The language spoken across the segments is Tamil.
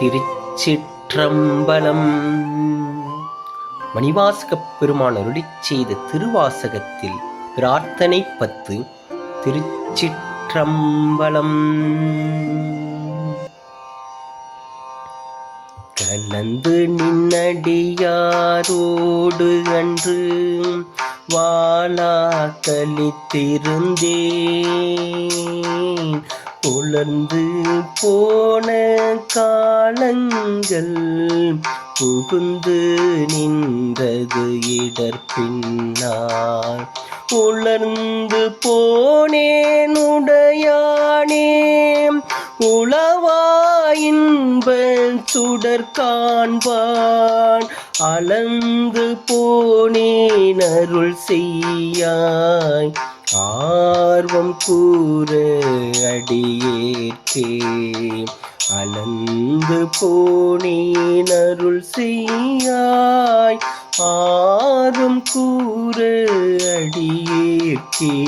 திருச்சிற்றம்பலம். மணிவாசகப் பெருமான் அருளி செய்த திருவாசகத்தில் பிரார்த்தனை பத்து திருச்சிற்றம்பலம். கலந்து நின்னடியாரோடு அன்று வாழா கழித்திருந்தேன் புலர்ந்து போன காலங்கள் புகுந்து நின்றது இடர்பின்னார் உலர்ந்து போனேன் உடையானே உளவாயின்ப சுடர் காண்பான். அளந்து போனேன் அருள் செய்யாய். ஆர்வம் கூற அடியேற்கே அளந்து போனேன் அருள் செய்யாய். ஆர்வம் கூற அடியேற்கே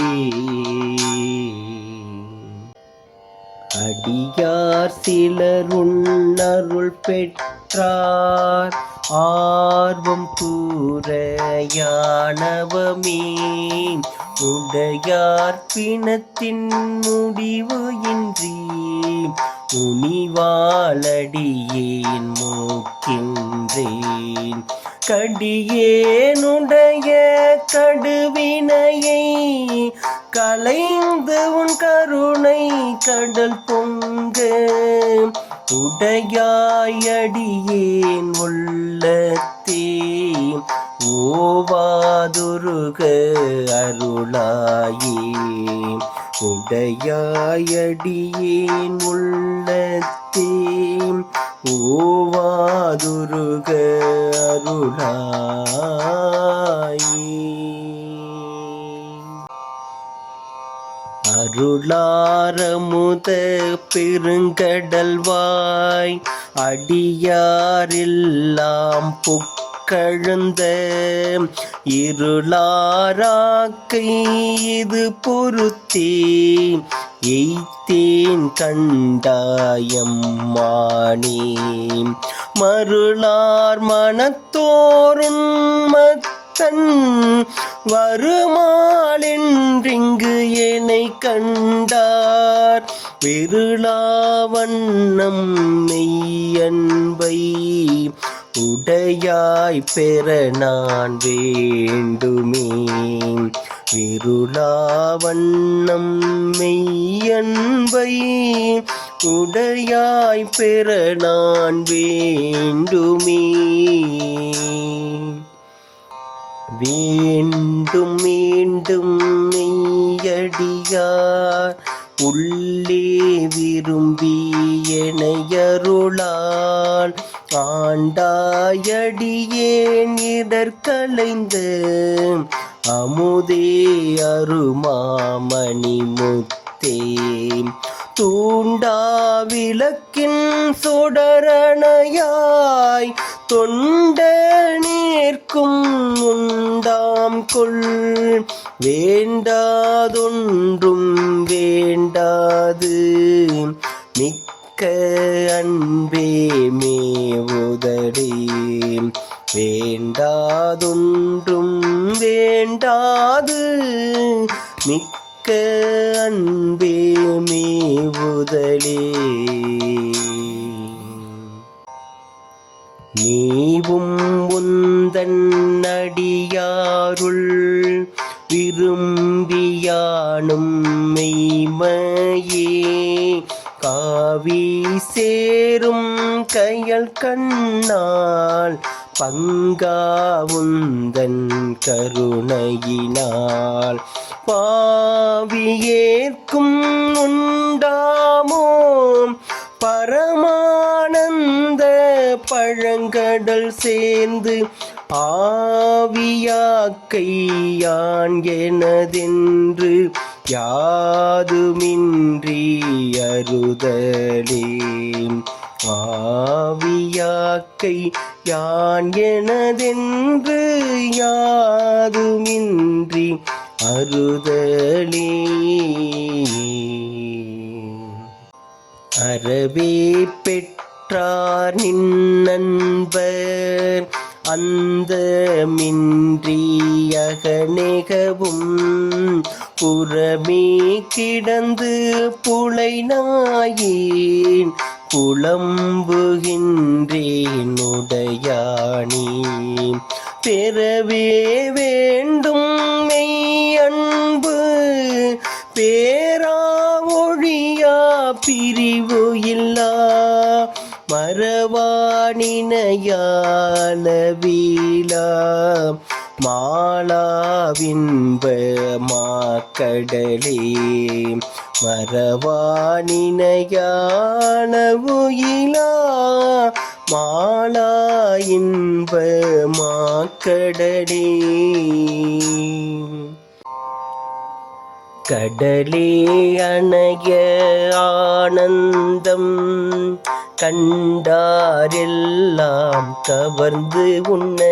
அடியார் சிலர் உன்னருள் பெற்றார். ஆர்வம் கூறையானவமே உடையார் பிணத்தின் முடிவு இன்றி. உனிவாளடியேன் மூக்கின்றேன். கடியேனுடைய கடுவினையை. கலைந்து உன் கருணை கடல் போ பொங்க உடையாயடியேன் உள்ளத்தே. ஓவாதுருக அருளாயே. உடையாயடியேன் உள்ளத்தே. ஓவாதுருக அருளாயே. அருளாரமுத பெருங்கடல்வாய் அடியாரெல்லாம் புக்கழுந்த இருளாராக்கை இது பொருத்தே எய்த்தேன் கண்டாயம் மானே மருளார் மனத்தோருன் தன் வருமாளென்றிங்கு என்னை கண்டார். பெருளாவண்ணம் மெய்யன்பை உடையாய் பெற நான் வேண்டுமே. விருளாவண்ணம் மெய்யன்பை உடையாய் பெற நான் வேண்டுமே. வேண்டும் மீண்டும் மெய்யடியார். உள்ளே விரும்பி எனையருளால் ஆண்டாயடியேன் இடர்களைந்த அமுதே அருமாமணி முத்தே. தூண்டா விளக்கின் சுடரணையாய் தொண்ட நேர்க்கும் உண்டாம் கொள். வேண்டாதொன்றும் வேண்டாது. மிக்க அன்பே மேவுதடே வேண்டாதொன்றும் வேண்டாது. மிக்க அன்பே மேவுதலே நீவும் தன்னடியாருள் விரும்பியானும் மெய்மையே. காவி சேரும் கையல் கண்ணால் பங்காவுந்தன் கருணையினால். பாவியேற்கும் உண்டாமோ பரமானந்த பழங்கடல் சேர்ந்து ஆவியாக்கையான் எனதென்று யாதுமின்றி அறுதலே ஆவியாக்கை யான் எனதென்று யாதுமின்றி அறுதலே அறவே ஆற்றார் நின்னன்பர். அந்த மின்றியகநெகவும் புறமே கிடந்து புலை நாயேன் புலம்புகின்றேன் உடையானே பெறவே வேண்டும் மெய்யன்பு. பேரா ஒழியா பிரிவு இல்லா மரவாணினையாலவீலா மாலாவின்ப மாக்கடலே. மரவாணினையானவுயிலா மாலா இன்ப மாக்கடலே. கடலே அணைய ஆனந்தம். கண்டாரெல்லாம் கவர்ந்து உண்ண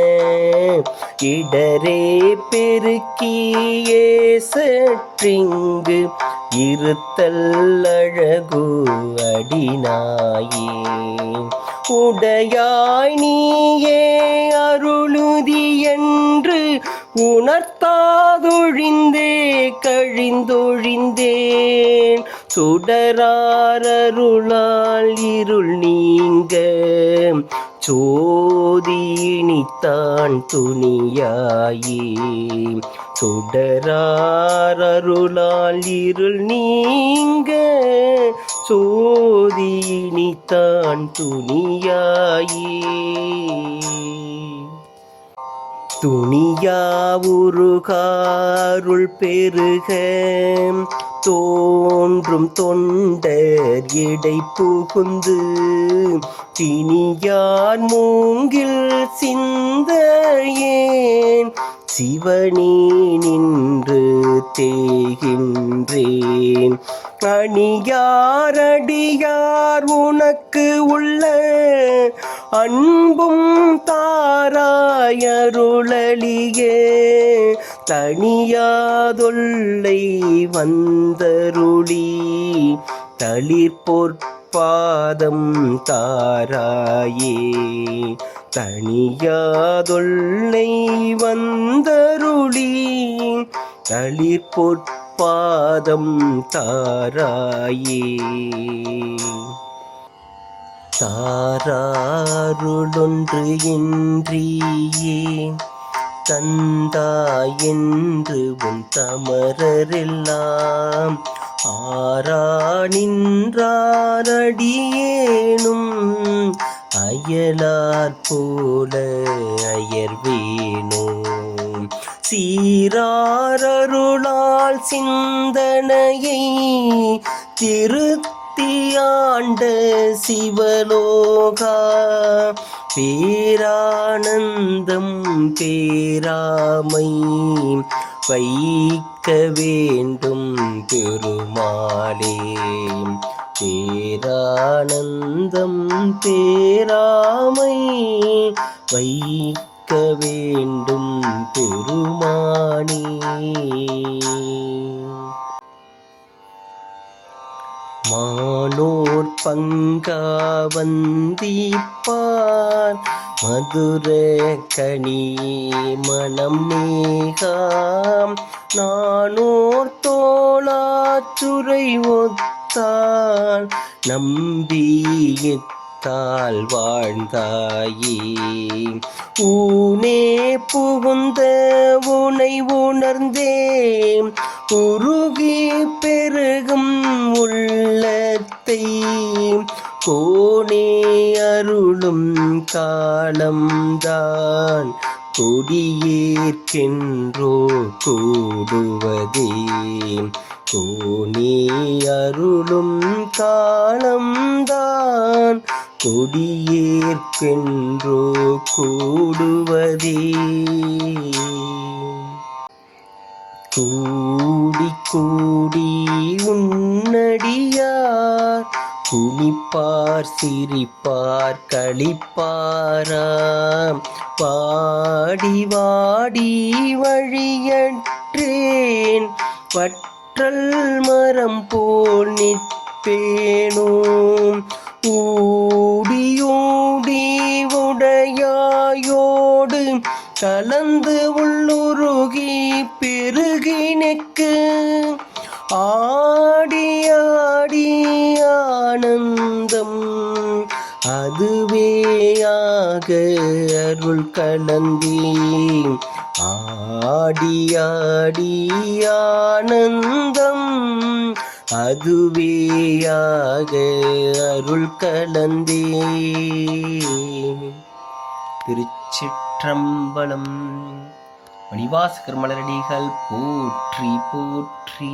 இடரே பெருக்கியே சற்றிங்கு இருத்தல் அழகு அடினாயே. உடையாய் நீயே அருளுதி என்று உணர்த்தாதொழிந்தே கழிந்தொழிந்தேன். சுடராரருளால் இருள் நீங்க. சோதியினித்தான் துணியாயே. சுடராரருளால் இருள் நீங்க. சோதியினித்தான் துணியாயே. துணியாவுருகாருள் பெருக. தோன்றும் தொண்டர் இடை புகுந்து தினியார் மூங்கில் சிந்தையேன் சிவனே நின்று தேகின்றேன். அணியாரடியார் உனக்கு உள்ள அன்பும் தாராயருளலியே. தனியாதொல்லை வந்தருளி தளிர்பொற்பாதம் தாராயே. தனியாதொல்லை வந்தருளி தளிர்பொற்பாதம் தாராயே. தாராருளொன்று இன்றியே தந்தாயென்று உன் தமரரெல்லாம் ஆரா நின்றாரடியேனும் அயலார் போல அயர்வேனோம் சீராரருளால் சிந்தனையை திருத்தியாண்ட சிவலோகா. பேரானந்தம் பேராமை வைக்க வேண்டும் பெருமாளே. பேரானந்தம் பேராமை வைக்க வேண்டும் பெருமானே. மானோர் பங்காவந்திப்பார். மதுர கனி மனம் மேகாம். நானோர் தோளாச்சுரை ஒத்தாள் நம்பியித்தால் வாழ்ந்தாயே. ஊனே புகுந்த உனை உணர்ந்தே உருகி பெருகும் உள்ளத்தை. கோணே அருளும் காலம்தான். கொடியேற்கின்றோ கூடுவதே. கோணே அருளும் காலம்தான். கொடியேற்கென்றோ கூடுவதே. கூடி கூடி உன்னடியார் குளிப்பார் சிரிப்பார் களிப்பாராம். பாடி வாடி வழியற்றேன் வற்றல் மரம் போல் நிற்பேனோ. பேணும் உடையாயோடு கலந்து உள்ளுருகி பெருகினுக்கு ஆடி ஆடி ஆனந்தம் அதுவேயாக அருள் கலந்தே ஆடி ஆடி ஆனந்தம் அதுவேயாக அருள் கலந்தே திருச்சிற்றம்பலம் மணிவாசகர் மலரடிகள் போற்றி போற்றி.